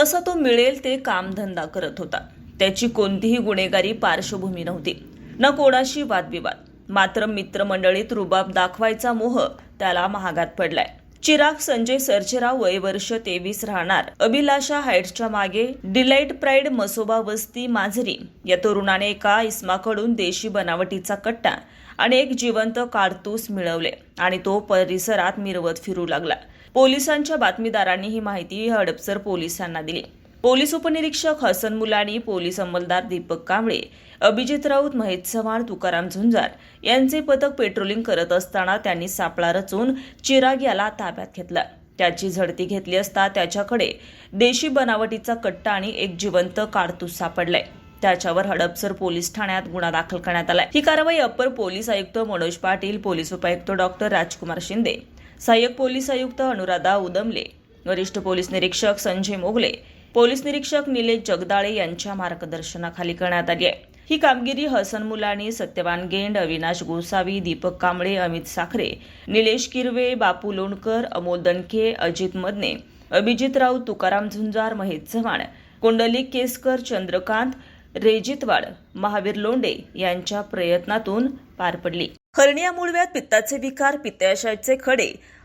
तसा तो मिळेल ते कामधंदा करत होता. त्याची कोणतीही गुन्हेगारी पार्श्वभूमी नव्हती. न कोणाशी वादविवाद. मात्र मित्रमंडळीत रुबाब दाखवायचा मोह त्याला महागात पडलाय. चिराग संजय सरचेराव वय वर्ष तेवीस राहणार. अभिलाषा हाईट्सच्या मागे डिलाईट प्राईड मसोबा वस्ती मांजरी. या तरुणाने एका इस्माकडून देशी बनावटीचा कट्टा आणि एक जिवंत कारतूस मिळवले आणि तो परिसरात मिरवत फिरू लागला. पोलिसांच्या बातमीदारांनी ही माहिती हडपसर पोलिसांना दिली. पोलीस उपनिरीक्षक हसन मुलानी पोलीस अंमलदार दीपक कांबळे अभिजित राऊत महेश चव्हाण तुकाराम झुंजार यांचे पथक पेट्रोलिंग करत असताना त्यांनी सापळा रचून चिराग याला ताब्यात घेतला. त्याची झडती घेतली असता त्याच्याकडे देशी बनावटीचा कट्टा आणि एक जिवंत कारतूस सापडलाय. त्याच्यावर हडपसर पोलीस ठाण्यात गुन्हा दाखल करण्यात आलाय. ही कारवाई अप्पर पोलीस आयुक्त मनोज पाटील पोलीस उपायुक्त डॉक्टर राजकुमार शिंदे सहाय्यक पोलीस आयुक्त अनुराधा उदमले वरिष्ठ पोलीस निरीक्षक संजय मोगले पोलीस निरीक्षक निलेश जगदाळे यांच्या मार्गदर्शनाखाली करण्यात आली आहे. ही कामगिरी हसन मुलानी सत्यवान गेंड अविनाश गोसावी दीपक कांबळे अमित साखरे निलेश किरवे बापू लोणकर अमोल दणके अजित मदने अभिजित राऊत तुकाराम झुंजार महेश चव्हाण कुंडलिक केसकर चंद्रकांत रेजितवाड महावीर लोंडे यांच्या प्रयत्नातून पार पडली. हर्निया मुळव्यात पित्ताचे विकार पित्ताशयाचे खडे